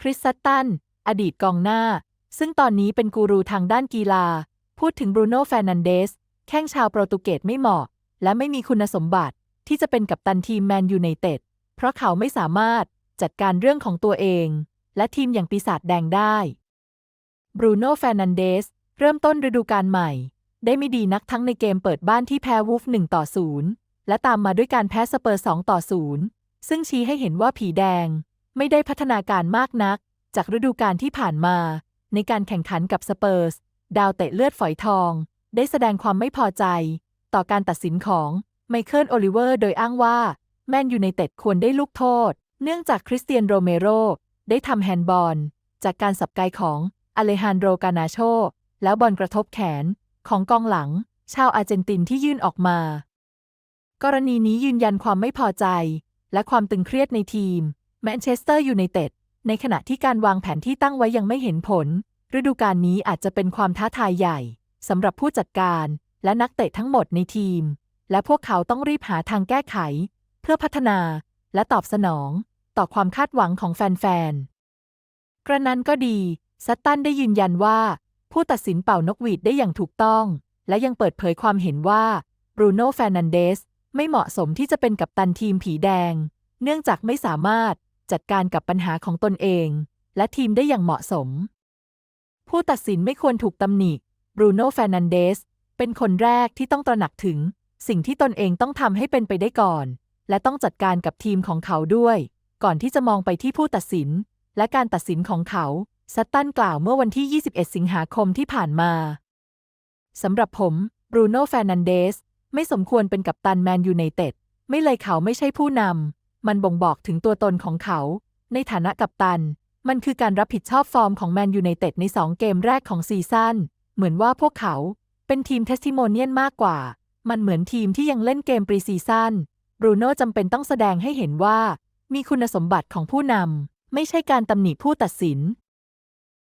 คริสซัตตัน อดีตกองหน้า ซึ่งตอนนี้เป็นกูรูทางด้านกีฬา พูดถึงบรูโน่แฟร์นันเดส แข้งชาวโปรตุเกสไม่เหมาะ และไม่มีคุณสมบัติที่จะเป็นกัปตันทีมแมนยูไนเต็ด เพราะเขาไม่สามารถจัดการเรื่องของตัวเอง และทีมอย่างปีศาจแดงได้ บรูโน่แฟร์นันเดส เริ่มต้นฤดูกาลใหม่ ได้ไม่ดีนักทั้งในเกมเปิดบ้านที่แพ้วูฟ1ต่อ0และตามมาด้วยการแพ้สเปอร์2ต่อ0ซึ่งชี้ให้เห็นว่าผีแดง ไม่ได้พัฒนาการมากนัก จากฤดูกาลที่ผ่านมา ในการแข่งขันกับสเปอร์ส ดาวเตะเลือดฝอยทอง ได้แสดงความไม่พอใจ ต่อการตัดสินของไมเคิลโอลิเวอร์ โดยอ้างว่า แมนยูไนเต็ดควรได้ลูกโทษ เนื่องจากคริสเตียนโรเมโร ได้ทำแฮนด์บอล จากการสับไกของอเลฮานโดรกานาโช แล้วบอลกระทบแขนของกองหลัง ชาวอาร์เจนตินที่ยื่นออกมา กรณีนี้ยืนยันความไม่พอใจ และความตึงเครียดในทีม แมนเชสเตอร์ยูไนเต็ดในขณะที่การวางแผนที่ตั้งไว้ยังไม่เห็นผล ฤดูกาลนี้อาจจะเป็นความท้าทายใหญ่สำหรับผู้จัดการและนักเตะทั้งหมดในทีม และพวกเขาต้องรีบหาทางแก้ไข เพื่อพัฒนาและตอบสนอง ต่อความคาดหวังของแฟนๆ กระนั้นก็ดีซัตตันได้ยืนยันว่า ผู้ตัดสินเป่านกหวีดได้อย่างถูกต้อง และยังเปิดเผยความเห็นว่าบรูโน่แฟนันเดสไม่เหมาะสมที่จะเป็นกัปตันทีมผีแดง เนื่องจากไม่สามารถ จัดการกับปัญหาของตนเอง และทีมได้อย่างเหมาะสม ผู้ตัดสินไม่ควรถูกตำหนิบรูโน่แฟร์นันเดสเป็นคนแรกที่ต้องตระหนักถึง สิ่งที่ตนเองต้องทำให้เป็นไปได้ก่อน และต้องจัดการกับทีมของเขาด้วย ก่อนที่จะมองไปที่ผู้ตัดสิน และการตัดสินของเขาซัตตันกล่าวเมื่อวันที่ 21 สิงหาคมที่ผ่านมาสำหรับผมบรูโน่แฟร์นันเดสไม่สมควรเป็นกัปตันแมนยูไนเต็ด ไม่เลยเขาไม่ใช่ผู้นำ มันบ่งบอกถึงตัวตนของเขา ในฐานะกัปตัน มันคือการรับผิดชอบฟอร์มของแมนยูไนเต็ดใน 2 เกมแรกของซีซั่น เหมือนว่าพวกเขาเป็นทีมเทสติโมเนียนมากกว่า มันเหมือนทีมที่ยังเล่นเกมปรีซีซั่น บรูโน่จำเป็นต้องแสดงให้เห็นว่า มีคุณสมบัติของผู้นำ ไม่ใช่การตำหนิผู้ตัดสิน